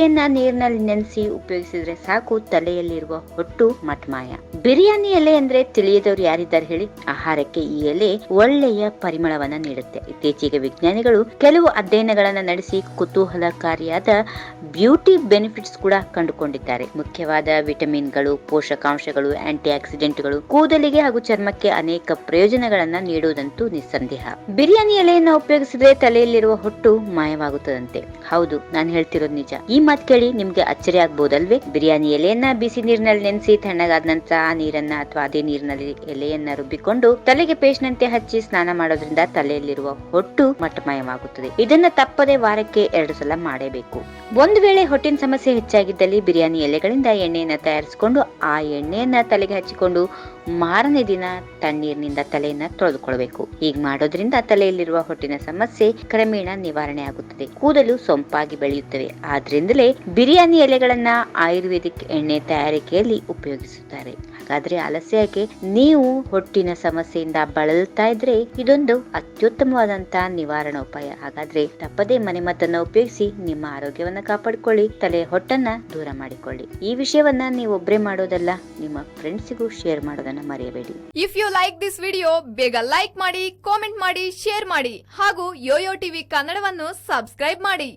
ಎಲೆಯನ್ನ ನೀರಿನಲ್ಲಿ ನೆನೆಸಿ ಉಪಯೋಗಿಸಿದ್ರೆ ಸಾಕು. ತಲೆಯಲ್ಲಿರುವ ಹೊಟ್ಟು ಮಟ್ಮಾಯ. ಬಿರಿಯಾನಿ ಎಲೆ ಅಂದ್ರೆ ತಿಳಿಯದವ್ರು ಯಾರಿದ್ದಾರೆ ಹೇಳಿ? ಆಹಾರಕ್ಕೆ ಈ ಎಲೆ ಒಳ್ಳೆಯ ಪರಿಮಳವನ್ನ ನೀಡುತ್ತೆ. ಇತ್ತೀಚೆಗೆ ವಿಜ್ಞಾನಿಗಳು ಕೆಲವು ಅಧ್ಯಯನಗಳನ್ನ ನಡೆಸಿ ಕುತೂಹಲಕಾರಿಯಾದ ಬ್ಯೂಟಿ ಬೆನಿಫಿಟ್ಸ್ ಕೂಡ ಕಂಡುಕೊಂಡಿದ್ದಾರೆ. ಮುಖ್ಯವಾದ ವಿಟಮಿನ್ಗಳು, ಪೋಷಕಾಂಶಗಳು ಆಂಟಿ ಆಕ್ಸಿಡೆಂಟ್ಗಳು ಕೂದಲಿಗೆ ಹಾಗೂ ಚರ್ಮಕ್ಕೆ ಅನೇಕ ಪ್ರಯೋಜನಗಳನ್ನ ನೀಡುವುದಂತೂ ನಿಸ್ಸಂದೇಹ. ಬಿರಿಯಾನಿ ಎಲೆಯನ್ನ ಉಪಯೋಗಿಸಿದ್ರೆ ತಲೆಯಲ್ಲಿರುವ ಹೊಟ್ಟು ಮಾಯವಾಗುತ್ತದಂತೆ. ಹೌದು, ನಾನು ಹೇಳ್ತಿರೋದು ನಿಜ. ಈ ಮಾತು ಕೇಳಿ ನಿಮ್ಗೆ ಅಚ್ಚರಿ ಆಗ್ಬೋದಲ್ವೇ? ಬಿರಿಯಾನಿ ಎಲೆಯನ್ನ ಬಿಸಿ ನೀರಿನಲ್ಲಿ ನೆನೆಸಿ, ತಣ್ಣಗಾದ ನಂತರ ಆ ನೀರನ್ನ ಅಥವಾ ಅದೇ ನೀರಿನಲ್ಲಿ ಎಲೆಯನ್ನ ರುಬ್ಬಿಕೊಂಡು ತಲೆಗೆ ಪೇಸ್ಟ್ ನಂತೆ ಹಚ್ಚಿ ಸ್ನಾನ ಮಾಡೋದ್ರಿಂದ ತಲೆಯಲ್ಲಿರುವ ಹೊಟ್ಟು ಮಟ್ಟಮಯವಾಗುತ್ತದೆ. ಇದನ್ನ ತಪ್ಪದೆ ವಾರಕ್ಕೆ ಎರಡು ಸಲ ಮಾಡಬೇಕು. ಒಂದು ವೇಳೆ ಹೊಟ್ಟಿನ ಸಮಸ್ಯೆ ಹೆಚ್ಚಾಗಿದ್ದಲ್ಲಿ ಬಿರಿಯಾನಿ ಎಲೆಗಳಿಂದ ಎಣ್ಣೆಯನ್ನ ತಯಾರಿಸಿಕೊಂಡು ಆ ಎಣ್ಣೆಯನ್ನ ತಲೆಗೆ ಹಚ್ಚಿಕೊಂಡು ಮಾರನೇ ದಿನ ತಣ್ಣೀರಿನಿಂದ ತಲೆಯನ್ನ ತೊಳೆದುಕೊಳ್ಬೇಕು. ಹೀಗೆ ಮಾಡೋದ್ರಿಂದ ತಲೆಯಲ್ಲಿರುವ ಹೊಟ್ಟಿನ ಸಮಸ್ಯೆ ಕ್ರಮೇಣ ನಿವಾರಣೆ ಆಗುತ್ತದೆ. ಕೂದಲು ಸೊಂಪಾಗಿ ಬೆಳೆಯುತ್ತವೆ. ಆದ್ರಿಂದಲೇ ಬಿರಿಯಾನಿ ಎಲೆಗಳನ್ನ ಆಯುರ್ವೇದಿಕ್ ಎಣ್ಣೆ ತಯಾರಿಕೆಯಲ್ಲಿ ಉಪಯೋಗಿಸುತ್ತಾರೆ. ಹಾಗಾದ್ರೆ ಆಲಸ್ಯಕ್ಕೆ ನೀವು ಹೊಟ್ಟಿನ ಸಮಸ್ಯೆಯಿಂದ ಬಳಲ್ತಾ ಇದ್ರೆ ಇದೊಂದು ಅತ್ಯುತ್ತಮವಾದಂತಹ ನಿವಾರಣಾ ಉಪಾಯ ಹಾಗಾದ್ರೆ ತಪ್ಪದೇ ಮನೆಮದ್ದನ್ನ ಉಪಯೋಗಿಸಿ ನಿಮ್ಮ ಆರೋಗ್ಯವನ್ನ ಕಾಪಾಡಿಕೊಳ್ಳಿ, ತಲೆ ಹೊಟ್ಟನ್ನ ದೂರ ಮಾಡಿಕೊಳ್ಳಿ. ಈ ವಿಷಯವನ್ನ ನೀವು ಒಬ್ಬರೇ ಮಾಡೋದಲ್ಲ, ನಿಮ್ಮ ಫ್ರೆಂಡ್ಸಿಗೂ ಶೇರ್ ಮಾಡೋದನ್ನ ಮರೆಯಬೇಡಿ. If you like this video ಬೇಗ ಲೈಕ್ ಮಾಡಿ ಕಾಮೆಂಟ್ ಮಾಡಿ ಶೇರ್ ಮಾಡಿ, ಹಾಗೂ ಯೋಯೋ ಟಿವಿ ಕನ್ನಡವನ್ನು ಸಬ್ಸ್ಕ್ರೈಬ್ ಮಾಡಿ.